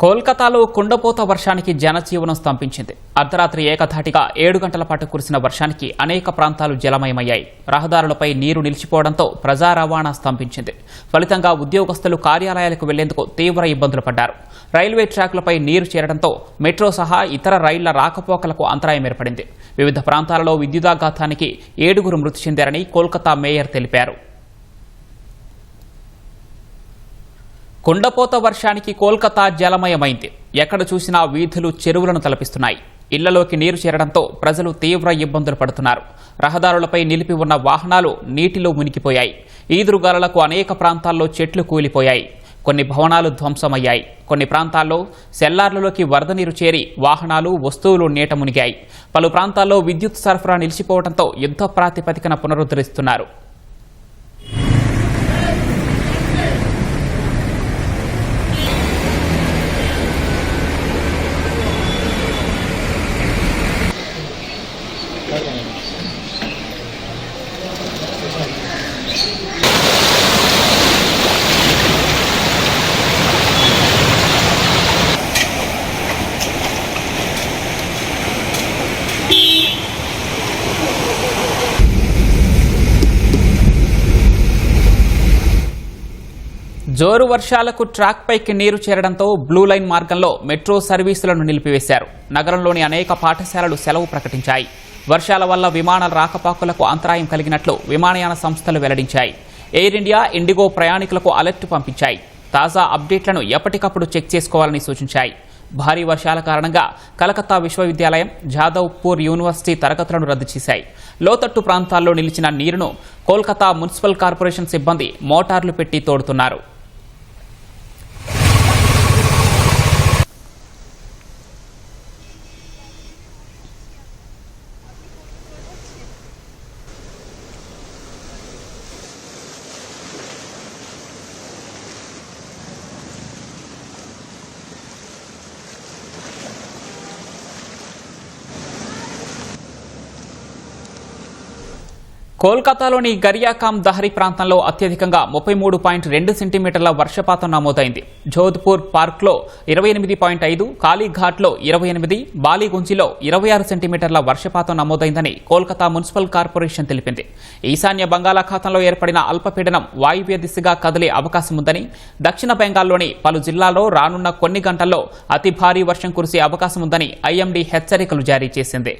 కోల్కతాలో కుండపోత వర్షానికి జనజీవనం స్తంభించింది. అర్ధరాత్రి ఏకధాటిగా ఏడు గంటల పాటు కురిసిన వర్షానికి అనేక ప్రాంతాలు జలమయమయ్యాయి. రహదారులపై నీరు నిలిచిపోవడంతో ప్రజా రవాణా స్తంభించింది. ఫలితంగా ఉద్యోగస్తులు కార్యాలయాలకు వెళ్ళేందుకు తీవ్ర ఇబ్బందులు పడ్డారు. రైల్వే ట్రాకులపై నీరు చేరడంతో మెట్రో సహా ఇతర రైళ్ళ రాకపోకలకు అంతరాయం ఏర్పడింది. వివిధ ప్రాంతాలలో విద్యుదాఘాతానికి ఏడుగురు మృతి చెందారని కోల్కతా మేయర్ తెలిపారు. కుండపోత వర్షానికి కోల్కతా జలమయమైంది. ఎక్కడ చూసినా వీధులు చెరువులను తలపిస్తున్నాయి. ఇళ్ళలోకి నీరు చేరడంతో ప్రజలు తీవ్ర ఇబ్బందులు పడుతున్నారు. రహదారులపై నిలిపి ఉన్న వాహనాలు నీటిలో మునిగిపోయాయి. ఈదురుగాలకు అనేక ప్రాంతాల్లో చెట్లు కూలిపోయాయి. కొన్ని భవనాలు ధ్వంసమయ్యాయి. కొన్ని ప్రాంతాల్లో సెల్లార్లలోకి వరద నీరు చేరి వాహనాలు వస్తువులు నీట మునిగాయి. పలు ప్రాంతాల్లో విద్యుత్ సరఫరా నిలిచిపోవడంతో యుద్ధ ప్రాతిపదికన పునరుద్ధరిస్తున్నారు. జోరు వర్షాలకు ట్రాక్ పైకి నీరు చేరడంతో బ్లూ లైన్ మార్గంలో మెట్రో సర్వీసులను నిలిపివేశారు. నగరంలోని అనేక పాఠశాలలు సెలవు ప్రకటించాయి. వర్షాల వల్ల విమానాల రాకపాకులకు అంతరాయం కలిగినట్లు విమానయాన సంస్థలు వెల్లడించాయి. ఎయిర్ ఇండియా ఇండిగో ప్రయాణికులకు అలర్ట్ పంపించాయి. తాజా అప్డేట్లను ఎప్పటికప్పుడు చెక్ చేసుకోవాలని సూచించాయి. భారీ వర్షాల కారణంగా కలకత్తా విశ్వవిద్యాలయం జాదవ్పూర్ యూనివర్సిటీ తరగతులను రద్దు చేశాయి. లోతట్టు ప్రాంతాల్లో నిలిచిన నీరును కోల్కతా మున్సిపల్ కార్పొరేషన్ సిబ్బంది మోటార్లు పెట్టి తోడుతున్నారు. కోల్కతాలోని గరియాకామ్ దహరి ప్రాంతంలో అత్యధికంగా ముప్పై మూడు పాయింట్ రెండు సెంటీమీటర్ల వర్షపాతం నమోదైంది. జోధ్పూర్ పార్క్లో ఇరవై ఎనిమిది పాయింట్ ఐదు కాళీఘాట్లో ఇరవై ఎనిమిది బాలీగుంజిలో ఇరవై ఆరు సెంటీమీటర్ల వర్షపాతం నమోదైందని కోల్కతా మున్సిపల్ కార్పొరేషన్ తెలిపింది. ఈశాన్య బంగాళాఖాతంలో ఏర్పడిన అల్పపీడనం వాయువ్య దిశగా కదిలే అవకాశం ఉందని దక్షిణ బెంగాల్లోని పలు జిల్లాల్లో రానున్న కొన్ని గంటల్లో అతి భారీ వర్షం కురిసే అవకాశం ఉందని ఐఎండీ హెచ్చరికలు జారీ చేసింది.